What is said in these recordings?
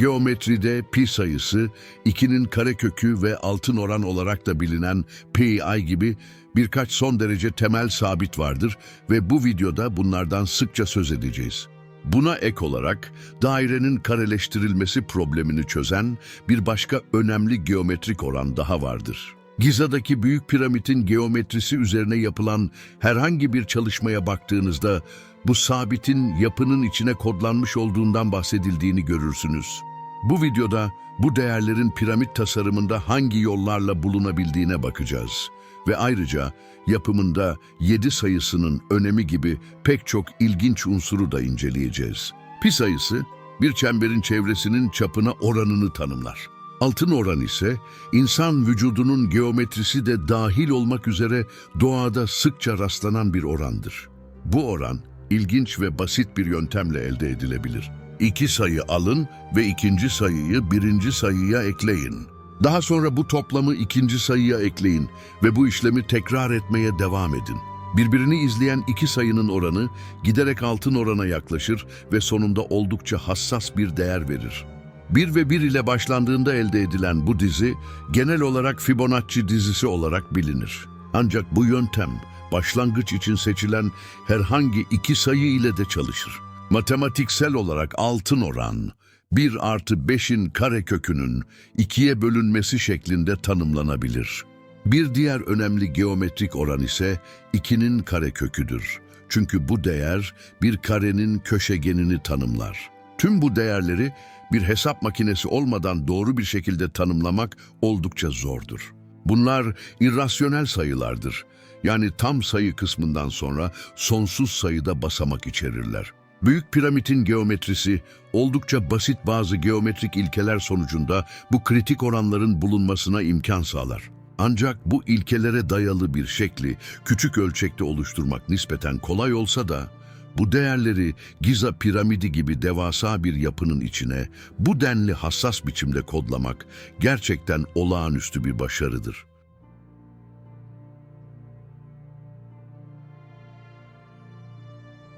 Geometride pi sayısı, 2'nin karekökü ve altın oran olarak da bilinen pi gibi birkaç son derece temel sabit vardır ve bu videoda bunlardan sıkça söz edeceğiz. Buna ek olarak dairenin kareleştirilmesi problemini çözen bir başka önemli geometrik oran daha vardır. Giza'daki Büyük Piramit'in geometrisi üzerine yapılan herhangi bir çalışmaya baktığınızda bu sabitin yapının içine kodlanmış olduğundan bahsedildiğini görürsünüz. Bu videoda bu değerlerin piramit tasarımında hangi yollarla bulunabildiğine bakacağız ve ayrıca yapımında 7 sayısının önemi gibi pek çok ilginç unsuru da inceleyeceğiz. Pi sayısı bir çemberin çevresinin çapına oranını tanımlar. Altın oran ise insan vücudunun geometrisi de dahil olmak üzere doğada sıkça rastlanan bir orandır. Bu oran ilginç ve basit bir yöntemle elde edilebilir. İki sayı alın ve ikinci sayıyı birinci sayıya ekleyin. Daha sonra bu toplamı ikinci sayıya ekleyin ve bu işlemi tekrar etmeye devam edin. Birbirini izleyen iki sayının oranı giderek altın orana yaklaşır ve sonunda oldukça hassas bir değer verir. 1 ve 1 ile başlandığında elde edilen bu dizi genel olarak Fibonacci dizisi olarak bilinir. Ancak bu yöntem başlangıç için seçilen herhangi iki sayı ile de çalışır. Matematiksel olarak altın oran 1 artı 5'in karekökünün ikiye bölünmesi şeklinde tanımlanabilir. Bir diğer önemli geometrik oran ise 2'nin kareköküdür. Çünkü bu değer bir karenin köşegenini tanımlar. Tüm bu değerleri bir hesap makinesi olmadan doğru bir şekilde tanımlamak oldukça zordur. Bunlar irrasyonel sayılardır. Yani tam sayı kısmından sonra sonsuz sayıda basamak içerirler. Büyük piramidin geometrisi oldukça basit bazı geometrik ilkeler sonucunda bu kritik oranların bulunmasına imkan sağlar. Ancak bu ilkelere dayalı bir şekli küçük ölçekte oluşturmak nispeten kolay olsa da bu değerleri Giza piramidi gibi devasa bir yapının içine bu denli hassas biçimde kodlamak gerçekten olağanüstü bir başarıdır.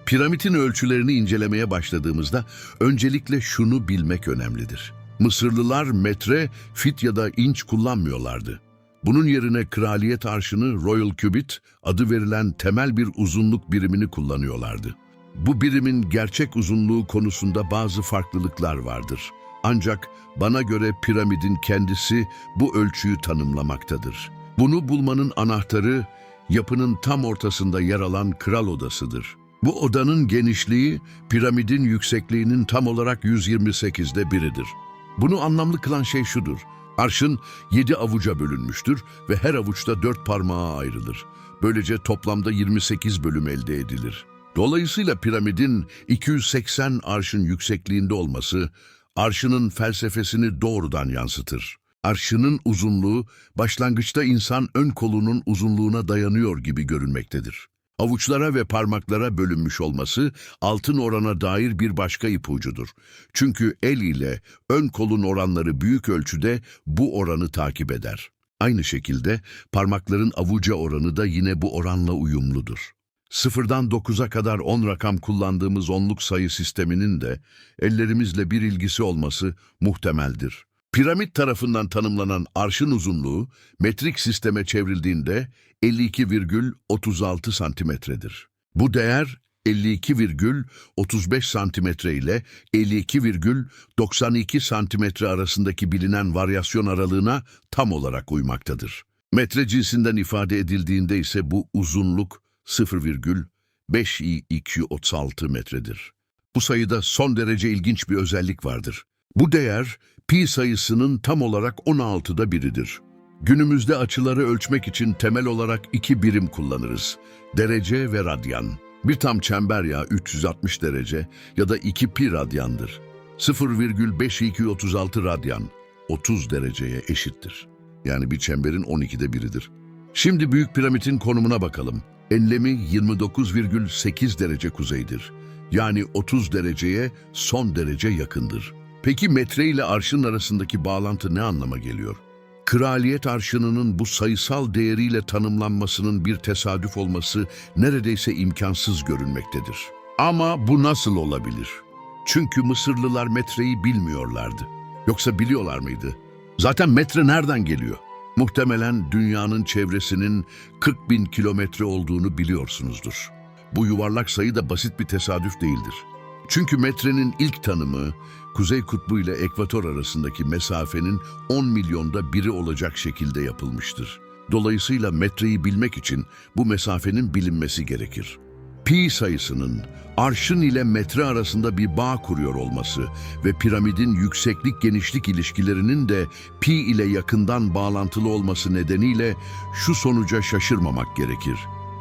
Piramidin ölçülerini incelemeye başladığımızda öncelikle şunu bilmek önemlidir. Mısırlılar metre, fit ya da inç kullanmıyorlardı. Bunun yerine kraliyet arşını Royal Cubit adı verilen temel bir uzunluk birimini kullanıyorlardı. Bu birimin gerçek uzunluğu konusunda bazı farklılıklar vardır. Ancak bana göre piramidin kendisi bu ölçüyü tanımlamaktadır. Bunu bulmanın anahtarı yapının tam ortasında yer alan kral odasıdır. Bu odanın genişliği piramidin yüksekliğinin tam olarak 128'de biridir. Bunu anlamlı kılan şey şudur. Arşın yedi avuca bölünmüştür ve her avuçta dört parmağa ayrılır. Böylece toplamda 28 bölüm elde edilir. Dolayısıyla piramidin 280 arşın yüksekliğinde olması, arşının felsefesini doğrudan yansıtır. Arşının uzunluğu, başlangıçta insan ön kolunun uzunluğuna dayanıyor gibi görünmektedir. Avuçlara ve parmaklara bölünmüş olması altın orana dair bir başka ipucudur. Çünkü el ile ön kolun oranları büyük ölçüde bu oranı takip eder. Aynı şekilde parmakların avuca oranı da yine bu oranla uyumludur. Sıfırdan 9'a kadar 10 rakam kullandığımız onluk sayı sisteminin de ellerimizle bir ilgisi olması muhtemeldir. Piramit tarafından tanımlanan arşın uzunluğu metrik sisteme çevrildiğinde 52,36 santimetredir. Bu değer 52,35 santimetre ile 52,92 santimetre arasındaki bilinen varyasyon aralığına tam olarak uymaktadır. Metre cinsinden ifade edildiğinde ise bu uzunluk 0,5236 metredir. Bu sayıda son derece ilginç bir özellik vardır. Bu değer pi sayısının tam olarak 16'da biridir. Günümüzde açıları ölçmek için temel olarak iki birim kullanırız. Derece ve radyan. Bir tam çember yağı 360 derece ya da 2 pi radyandır. 0,5236 radyan 30 dereceye eşittir. Yani bir çemberin 12'de biridir. Şimdi Büyük Piramidin konumuna bakalım. Enlemi 29,8 derece kuzeydir. Yani 30 dereceye son derece yakındır. Peki metre ile arşın arasındaki bağlantı ne anlama geliyor? Kraliyet arşınının bu sayısal değeriyle tanımlanmasının bir tesadüf olması neredeyse imkansız görünmektedir. Ama bu nasıl olabilir? Çünkü Mısırlılar metreyi bilmiyorlardı. Yoksa biliyorlar mıydı? Zaten metre nereden geliyor? Muhtemelen dünyanın çevresinin 40 bin kilometre olduğunu biliyorsunuzdur. Bu yuvarlak sayı da basit bir tesadüf değildir. Çünkü metrenin ilk tanımı, Kuzey Kutbu ile Ekvator arasındaki mesafenin 10 milyonda biri olacak şekilde yapılmıştır. Dolayısıyla metreyi bilmek için bu mesafenin bilinmesi gerekir. Pi sayısının arşın ile metre arasında bir bağ kuruyor olması ve piramidin yükseklik genişlik ilişkilerinin de pi ile yakından bağlantılı olması nedeniyle şu sonuca şaşırmamak gerekir.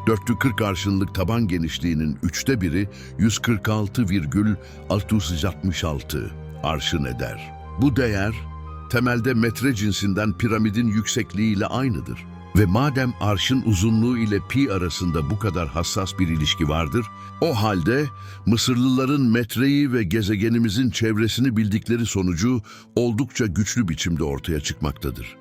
440 arşınlık taban genişliğinin üçte biri 146,666 arşın eder. Bu değer temelde metre cinsinden piramidin yüksekliğiyle aynıdır. Ve madem arşın uzunluğu ile pi arasında bu kadar hassas bir ilişki vardır, o halde Mısırlıların metreyi ve gezegenimizin çevresini bildikleri sonucu oldukça güçlü biçimde ortaya çıkmaktadır.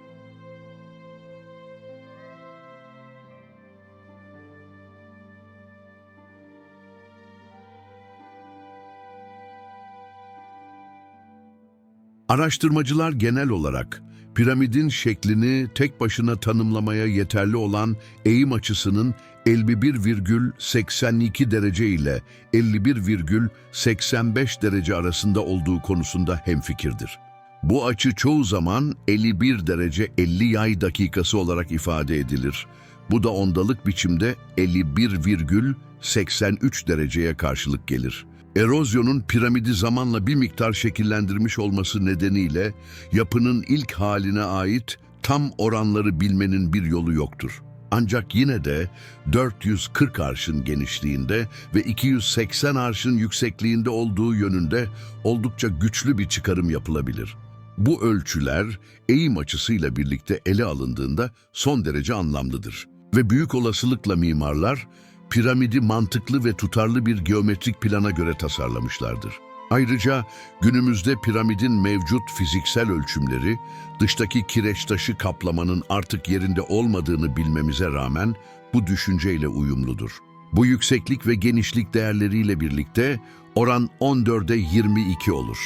Araştırmacılar genel olarak piramidin şeklini tek başına tanımlamaya yeterli olan eğim açısının 51,82 derece ile 51,85 derece arasında olduğu konusunda hemfikirdir. Bu açı çoğu zaman 51 derece 50 yay dakikası olarak ifade edilir. Bu da ondalık biçimde 51,83 dereceye karşılık gelir. Erozyonun piramidi zamanla bir miktar şekillendirmiş olması nedeniyle yapının ilk haline ait tam oranları bilmenin bir yolu yoktur. Ancak yine de 440 arşın genişliğinde ve 280 arşın yüksekliğinde olduğu yönünde oldukça güçlü bir çıkarım yapılabilir. Bu ölçüler eğim açısıyla birlikte ele alındığında son derece anlamlıdır. Ve büyük olasılıkla mimarlar piramidi mantıklı ve tutarlı bir geometrik plana göre tasarlamışlardır. Ayrıca günümüzde piramidin mevcut fiziksel ölçümleri, dıştaki kireç taşı kaplamanın artık yerinde olmadığını bilmemize rağmen bu düşünceyle uyumludur. Bu yükseklik ve genişlik değerleriyle birlikte oran 14'e 22 olur.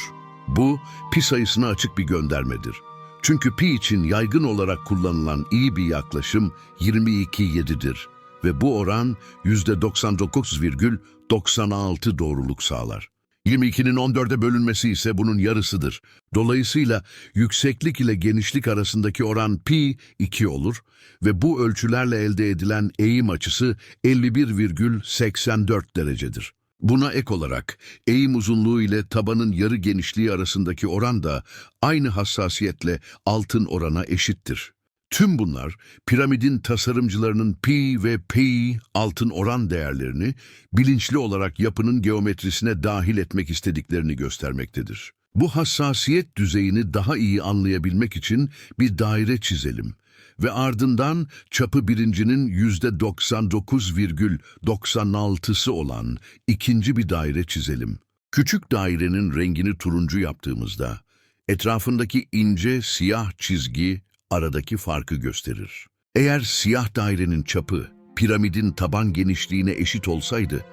Bu pi sayısına açık bir göndermedir. Çünkü pi için yaygın olarak kullanılan iyi bir yaklaşım 22.7'dir ve bu oran %99,96 doğruluk sağlar. 22'nin 14'e bölünmesi ise bunun yarısıdır. Dolayısıyla yükseklik ile genişlik arasındaki oran pi 2 olur ve bu ölçülerle elde edilen eğim açısı 51,84 derecedir. Buna ek olarak eğim uzunluğu ile tabanın yarı genişliği arasındaki oran da aynı hassasiyetle altın orana eşittir. Tüm bunlar piramidin tasarımcılarının pi ve pi altın oran değerlerini bilinçli olarak yapının geometrisine dahil etmek istediklerini göstermektedir. Bu hassasiyet düzeyini daha iyi anlayabilmek için bir daire çizelim ve ardından çapı birincinin yüzde 99,96'sı olan ikinci bir daire çizelim. Küçük dairenin rengini turuncu yaptığımızda etrafındaki ince siyah çizgi aradaki farkı gösterir. Eğer siyah dairenin çapı piramidin taban genişliğine eşit olsaydı,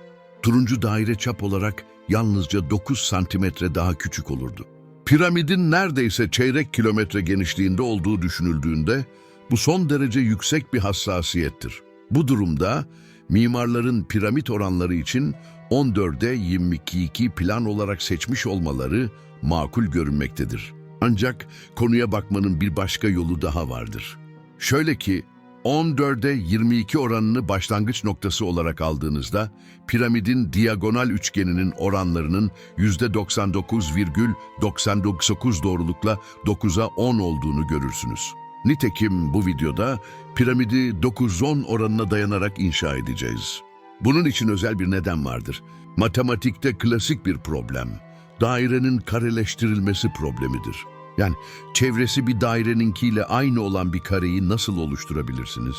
turuncu daire çap olarak yalnızca 9 santimetre daha küçük olurdu. Piramidin neredeyse çeyrek kilometre genişliğinde olduğu düşünüldüğünde bu son derece yüksek bir hassasiyettir. Bu durumda mimarların piramit oranları için 14'e 22 plan olarak seçmiş olmaları makul görünmektedir. Ancak konuya bakmanın bir başka yolu daha vardır. Şöyle ki 14'e 22 oranını başlangıç noktası olarak aldığınızda piramidin diagonal üçgeninin oranlarının %99,99 doğrulukla 9'a 10 olduğunu görürsünüz. Nitekim bu videoda piramidi 9-10 oranına dayanarak inşa edeceğiz. Bunun için özel bir neden vardır. Matematikte klasik bir problem. Dairenin kareleştirilmesi problemidir. Yani çevresi bir daireninkiyle aynı olan bir kareyi nasıl oluşturabilirsiniz?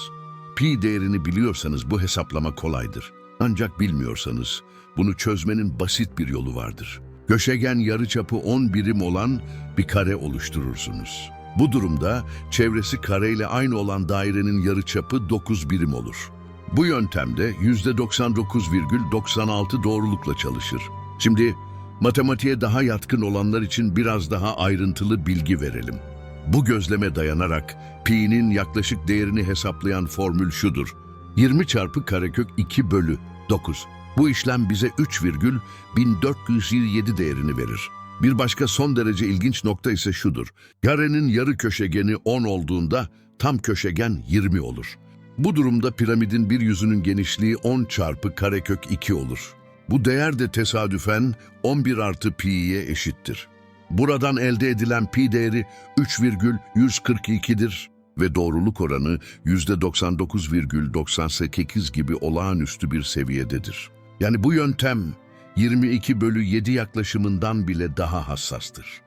Pi değerini biliyorsanız bu hesaplama kolaydır. Ancak bilmiyorsanız bunu çözmenin basit bir yolu vardır. Göşegen yarıçapı 10 birim olan bir kare oluşturursunuz. Bu durumda çevresi kareyle aynı olan dairenin yarıçapı 9 birim olur. Bu yöntemde %99,96 doğrulukla çalışır. Şimdi Matematiğe daha yatkın olanlar için biraz daha ayrıntılı bilgi verelim. Bu gözleme dayanarak pi'nin yaklaşık değerini hesaplayan formül şudur. 20 çarpı karekök 2 bölü 9. Bu işlem bize 3,1427 değerini verir. Bir başka son derece ilginç nokta ise şudur. Karenin yarı köşegeni 10 olduğunda tam köşegen 20 olur. Bu durumda piramidin bir yüzünün genişliği 10 çarpı karekök 2 olur. Bu değer de tesadüfen 11 artı pi'ye eşittir. Buradan elde edilen pi değeri 3,142'dir ve doğruluk oranı %99,98 gibi olağanüstü bir seviyededir. Yani bu yöntem 22 bölü 7 yaklaşımından bile daha hassastır.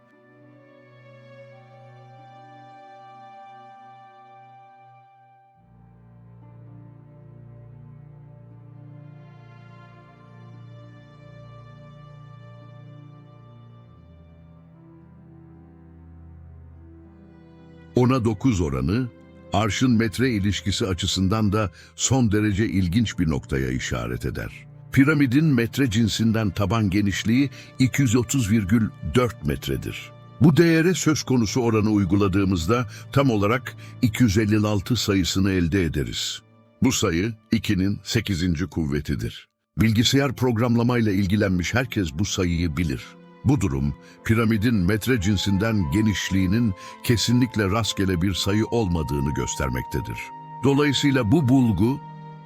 Ona 9 oranı, arşın metre ilişkisi açısından da son derece ilginç bir noktaya işaret eder. Piramidin metre cinsinden taban genişliği 230,4 metredir. Bu değere söz konusu oranı uyguladığımızda tam olarak 256 sayısını elde ederiz. Bu sayı 2'nin 8. kuvvetidir. Bilgisayar programlamayla ilgilenmiş herkes bu sayıyı bilir. Bu durum, piramidin metre cinsinden genişliğinin kesinlikle rastgele bir sayı olmadığını göstermektedir. Dolayısıyla bu bulgu,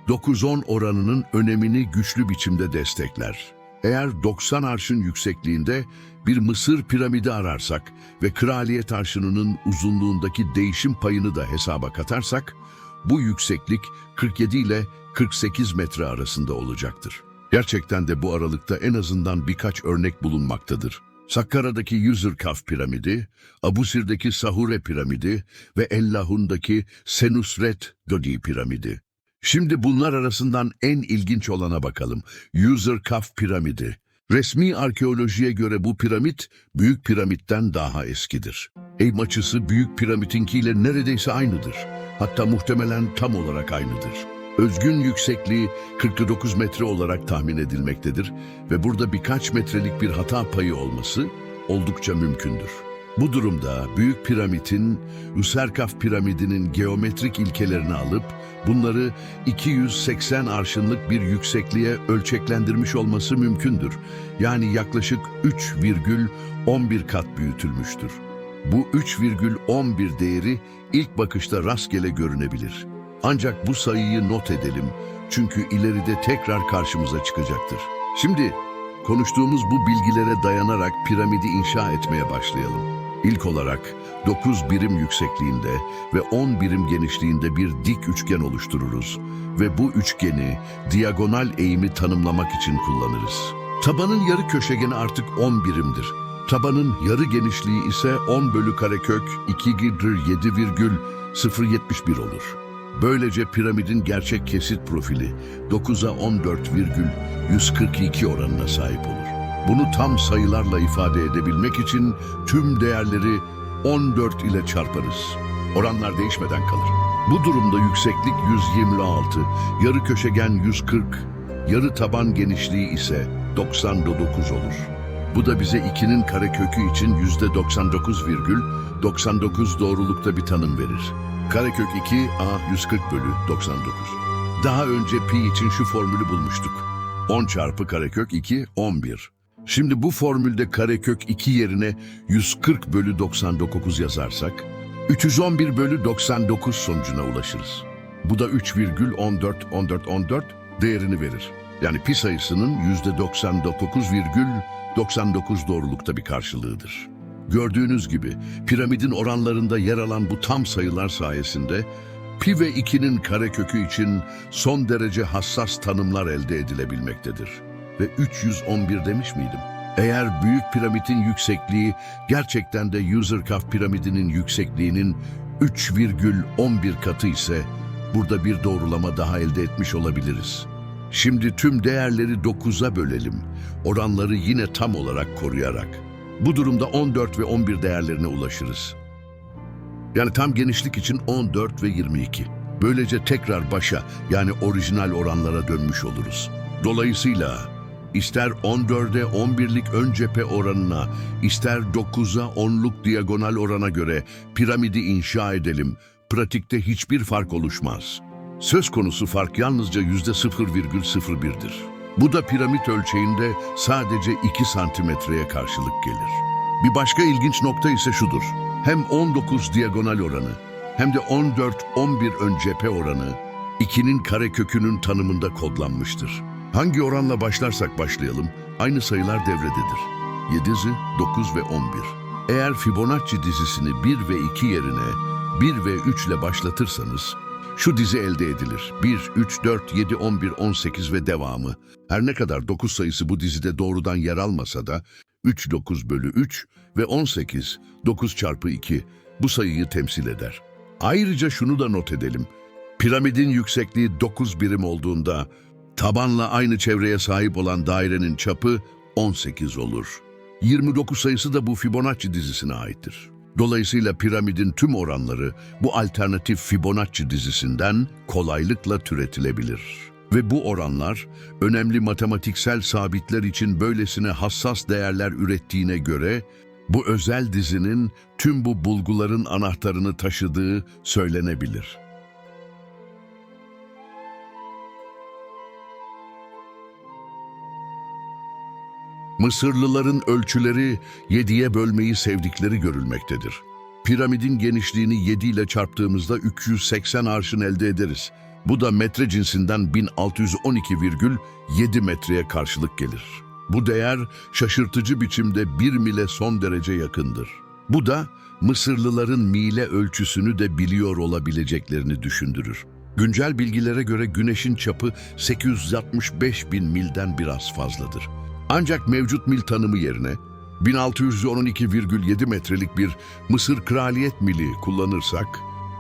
9-10 oranının önemini güçlü biçimde destekler. Eğer 90 arşın yüksekliğinde bir Mısır piramidi ararsak ve kraliyet arşınının uzunluğundaki değişim payını da hesaba katarsak, bu yükseklik 47 ile 48 metre arasında olacaktır. Gerçekten de bu aralıkta en azından birkaç örnek bulunmaktadır. Sakkara'daki Yüzürkaf piramidi, Abusir'deki Sahure piramidi ve Ellahun'daki Senusret Godi piramidi. Şimdi bunlar arasından en ilginç olana bakalım. Yüzürkaf piramidi. Resmi arkeolojiye göre bu piramit Büyük Piramit'ten daha eskidir. Eğim açısı Büyük Piramit'inkiyle neredeyse aynıdır. Hatta muhtemelen tam olarak aynıdır. Özgün yüksekliği 49 metre olarak tahmin edilmektedir ve burada birkaç metrelik bir hata payı olması oldukça mümkündür. Bu durumda Büyük Piramit'in Üserkaf piramidinin geometrik ilkelerini alıp bunları 280 arşınlık bir yüksekliğe ölçeklendirmiş olması mümkündür. Yani yaklaşık 3,11 kat büyütülmüştür. Bu 3,11 değeri ilk bakışta rastgele görünebilir. Ancak bu sayıyı not edelim çünkü ileride tekrar karşımıza çıkacaktır. Şimdi konuştuğumuz bu bilgilere dayanarak piramidi inşa etmeye başlayalım. İlk olarak 9 birim yüksekliğinde ve 10 birim genişliğinde bir dik üçgen oluştururuz ve bu üçgeni diagonal eğimi tanımlamak için kullanırız. Tabanın yarı köşegeni artık 10 birimdir. Tabanın yarı genişliği ise 10 bölü karekök 2 gidir 7,071 olur. Böylece piramidin gerçek kesit profili 9'a 14,142 oranına sahip olur. Bunu tam sayılarla ifade edebilmek için tüm değerleri 14 ile çarparız. Oranlar değişmeden kalır. Bu durumda yükseklik 126, yarı köşegen 140, yarı taban genişliği ise 99 olur. Bu da bize 2'nin karekökü için %99,99 doğrulukta bir tanım verir. Karekök 2 A 140 bölü 99. Daha önce pi için şu formülü bulmuştuk. 10 çarpı karekök 2 11. Şimdi bu formülde karekök 2 yerine 140 bölü 99 yazarsak 311 bölü 99 sonucuna ulaşırız. Bu da 3,141414 değerini verir. Yani pi sayısının %99,99 doğrulukta bir karşılığıdır. Gördüğünüz gibi piramidin oranlarında yer alan bu tam sayılar sayesinde pi ve 2'nin karekökü için son derece hassas tanımlar elde edilebilmektedir. Ve 311 demiş miydim? Eğer büyük piramidin yüksekliği gerçekten de Userkaf piramidinin yüksekliğinin 3,11 katı ise burada bir doğrulama daha elde etmiş olabiliriz. Şimdi tüm değerleri 9'a bölelim. Oranları yine tam olarak koruyarak. Bu durumda 14 ve 11 değerlerine ulaşırız. Yani tam genişlik için 14 ve 22. Böylece tekrar başa yani orijinal oranlara dönmüş oluruz. Dolayısıyla ister 14'e 11'lik ön cephe oranına, ister 9'a 10'luk diagonal orana göre piramidi inşa edelim. Pratikte hiçbir fark oluşmaz. Söz konusu fark yalnızca %0,01'dir. Bu da piramit ölçeğinde sadece 2 santimetreye karşılık gelir. Bir başka ilginç nokta ise şudur. Hem 19 diagonal oranı hem de 14-11 ön cephe oranı 2'nin karekökünün tanımında kodlanmıştır. Hangi oranla başlarsak başlayalım aynı sayılar devrededir. 7, 9 ve 11. Eğer Fibonacci dizisini 1 ve 2 yerine 1 ve 3 ile başlatırsanız şu dizi elde edilir. 1, 3, 4, 7, 11, 18 ve devamı. Her ne kadar 9 sayısı bu dizide doğrudan yer almasa da 3, 9 bölü 3 ve 18, 9 çarpı 2 bu sayıyı temsil eder. Ayrıca şunu da not edelim. Piramidin yüksekliği 9 birim olduğunda tabanla aynı çevreye sahip olan dairenin çapı 18 olur. 29 sayısı da bu Fibonacci dizisine aittir. Dolayısıyla piramidin tüm oranları bu alternatif Fibonacci dizisinden kolaylıkla türetilebilir. Ve bu oranlar önemli matematiksel sabitler için böylesine hassas değerler ürettiğine göre bu özel dizinin tüm bu bulguların anahtarını taşıdığı söylenebilir. Mısırlıların ölçüleri yediye bölmeyi sevdikleri görülmektedir. Piramidin genişliğini 7 ile çarptığımızda 380 arşın elde ederiz. Bu da metre cinsinden 1612,7 metreye karşılık gelir. Bu değer şaşırtıcı biçimde 1 mile son derece yakındır. Bu da Mısırlıların mile ölçüsünü de biliyor olabileceklerini düşündürür. Güncel bilgilere göre güneşin çapı 865 bin milden biraz fazladır. Ancak mevcut mil tanımı yerine 1612,7 metrelik bir Mısır kraliyet mili kullanırsak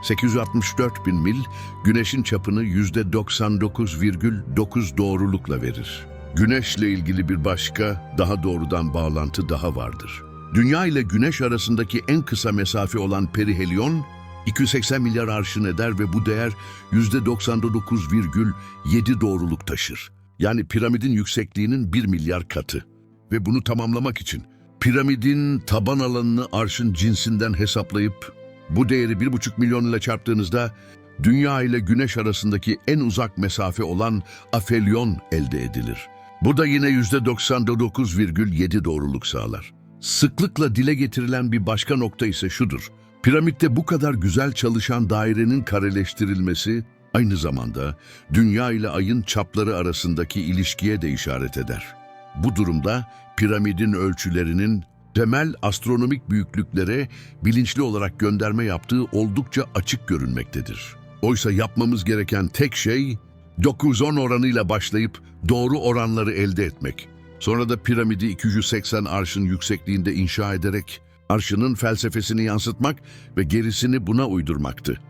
864 bin mil güneşin çapını %99,9 doğrulukla verir. Güneşle ilgili bir başka, daha doğrudan bağlantı daha vardır. Dünya ile güneş arasındaki en kısa mesafe olan perihelyon 280 milyar arşın eder ve bu değer %99,7 doğruluk taşır. Yani piramidin yüksekliğinin 1 milyar katı. Ve bunu tamamlamak için piramidin taban alanını arşın cinsinden hesaplayıp bu değeri 1,5 milyon ile çarptığınızda Dünya ile Güneş arasındaki en uzak mesafe olan afelyon elde edilir. Bu da yine %99,7 doğruluk sağlar. Sıklıkla dile getirilen bir başka nokta ise şudur. Piramitte bu kadar güzel çalışan dairenin kareleştirilmesi aynı zamanda Dünya ile Ay'ın çapları arasındaki ilişkiye de işaret eder. Bu durumda piramidin ölçülerinin temel astronomik büyüklüklere bilinçli olarak gönderme yaptığı oldukça açık görünmektedir. Oysa yapmamız gereken tek şey 9-10 oranıyla başlayıp doğru oranları elde etmek. Sonra da piramidi 280 arşın yüksekliğinde inşa ederek arşının felsefesini yansıtmak ve gerisini buna uydurmaktı.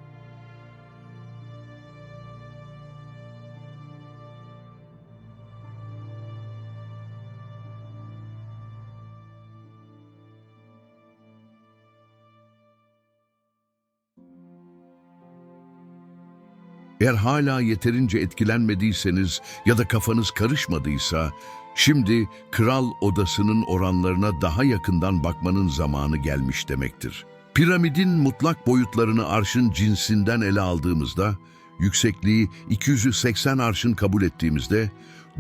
Eğer hala yeterince etkilenmediyseniz ya da kafanız karışmadıysa, şimdi kral odasının oranlarına daha yakından bakmanın zamanı gelmiş demektir. Piramidin mutlak boyutlarını arşın cinsinden ele aldığımızda, yüksekliği 280 arşın kabul ettiğimizde,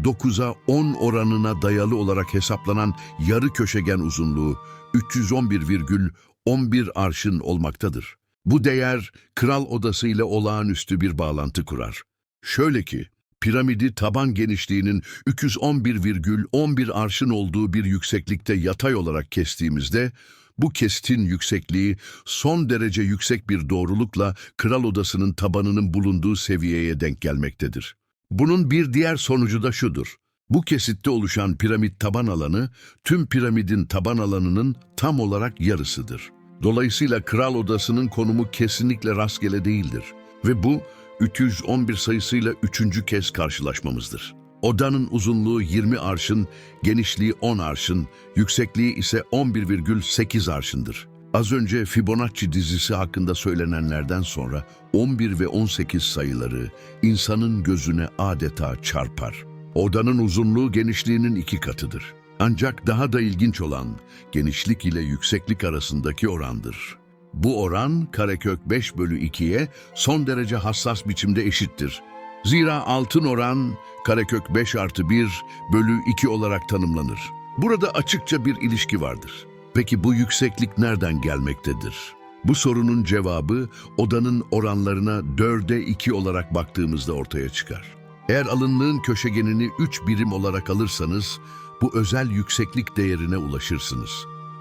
9'a 10 oranına dayalı olarak hesaplanan yarı köşegen uzunluğu 311,11 arşın olmaktadır. Bu değer kral odası ile olağanüstü bir bağlantı kurar. Şöyle ki, piramidi taban genişliğinin 311,11 arşın olduğu bir yükseklikte yatay olarak kestiğimizde, bu kestin yüksekliği son derece yüksek bir doğrulukla kral odasının tabanının bulunduğu seviyeye denk gelmektedir. Bunun bir diğer sonucu da şudur. Bu kesitte oluşan piramit taban alanı, tüm piramidin taban alanının tam olarak yarısıdır. Dolayısıyla kral odasının konumu kesinlikle rastgele değildir. Ve bu 311 sayısıyla üçüncü kez karşılaşmamızdır. Odanın uzunluğu 20 arşın, genişliği 10 arşın, yüksekliği ise 11,8 arşındır. Az önce Fibonacci dizisi hakkında söylenenlerden sonra 11 ve 18 sayıları insanın gözüne adeta çarpar. Odanın uzunluğu genişliğinin iki katıdır. Ancak daha da ilginç olan genişlik ile yükseklik arasındaki orandır. Bu oran karekök 5 bölü 2'ye son derece hassas biçimde eşittir. Zira altın oran karekök 5 artı 1 bölü 2 olarak tanımlanır. Burada açıkça bir ilişki vardır. Peki bu yükseklik nereden gelmektedir? Bu sorunun cevabı odanın oranlarına 4'e 2 olarak baktığımızda ortaya çıkar. Eğer alınlığın köşegenini 3 birim olarak alırsanız bu özel yükseklik değerine ulaşırsınız.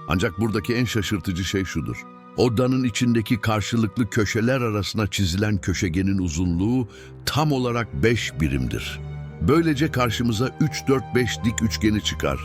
Ancak buradaki en şaşırtıcı şey şudur. Odanın içindeki karşılıklı köşeler arasına çizilen köşegenin uzunluğu tam olarak 5 birimdir. Böylece karşımıza 3-4-5 dik üçgeni çıkar.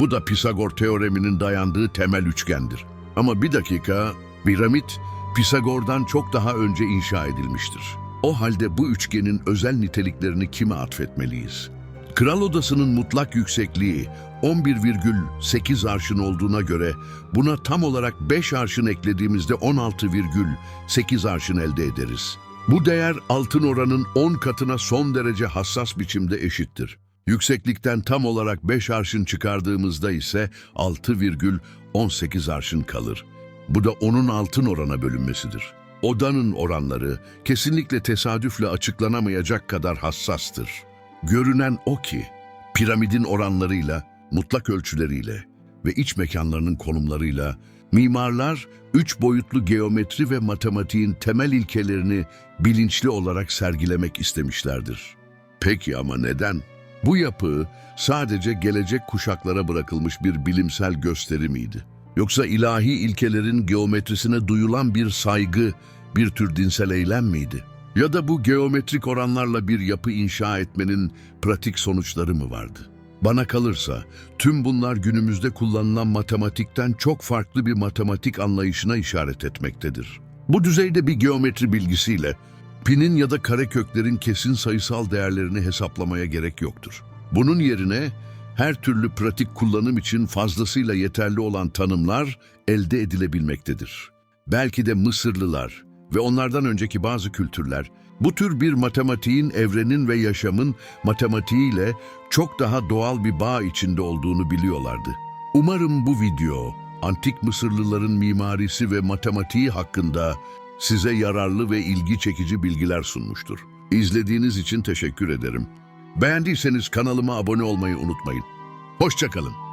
Bu da Pisagor teoreminin dayandığı temel üçgendir. Ama bir dakika, piramit Pisagor'dan çok daha önce inşa edilmiştir. O halde bu üçgenin özel niteliklerini kime atfetmeliyiz? Kral odasının mutlak yüksekliği 11,8 arşın olduğuna göre buna tam olarak 5 arşın eklediğimizde 16,8 arşın elde ederiz. Bu değer altın oranın 10 katına son derece hassas biçimde eşittir. Yükseklikten tam olarak 5 arşın çıkardığımızda ise 6,18 arşın kalır. Bu da onun altın orana bölünmesidir. Odanın oranları kesinlikle tesadüfle açıklanamayacak kadar hassastır. Görünen o ki, piramidin oranlarıyla, mutlak ölçüleriyle ve iç mekanlarının konumlarıyla mimarlar üç boyutlu geometri ve matematiğin temel ilkelerini bilinçli olarak sergilemek istemişlerdir. Peki ama neden? Bu yapı sadece gelecek kuşaklara bırakılmış bir bilimsel gösteri miydi? Yoksa ilahi ilkelerin geometrisine duyulan bir saygı, bir tür dinsel eylem miydi? Ya da bu geometrik oranlarla bir yapı inşa etmenin pratik sonuçları mı vardı? Bana kalırsa tüm bunlar günümüzde kullanılan matematikten çok farklı bir matematik anlayışına işaret etmektedir. Bu düzeyde bir geometri bilgisiyle pinin ya da kareköklerin kesin sayısal değerlerini hesaplamaya gerek yoktur. Bunun yerine her türlü pratik kullanım için fazlasıyla yeterli olan tanımlar elde edilebilmektedir. Belki de Mısırlılar ve onlardan önceki bazı kültürler bu tür bir matematiğin evrenin ve yaşamın matematiğiyle çok daha doğal bir bağ içinde olduğunu biliyorlardı. Umarım bu video antik Mısırlıların mimarisi ve matematiği hakkında size yararlı ve ilgi çekici bilgiler sunmuştur. İzlediğiniz için teşekkür ederim. Beğendiyseniz kanalıma abone olmayı unutmayın. Hoşçakalın.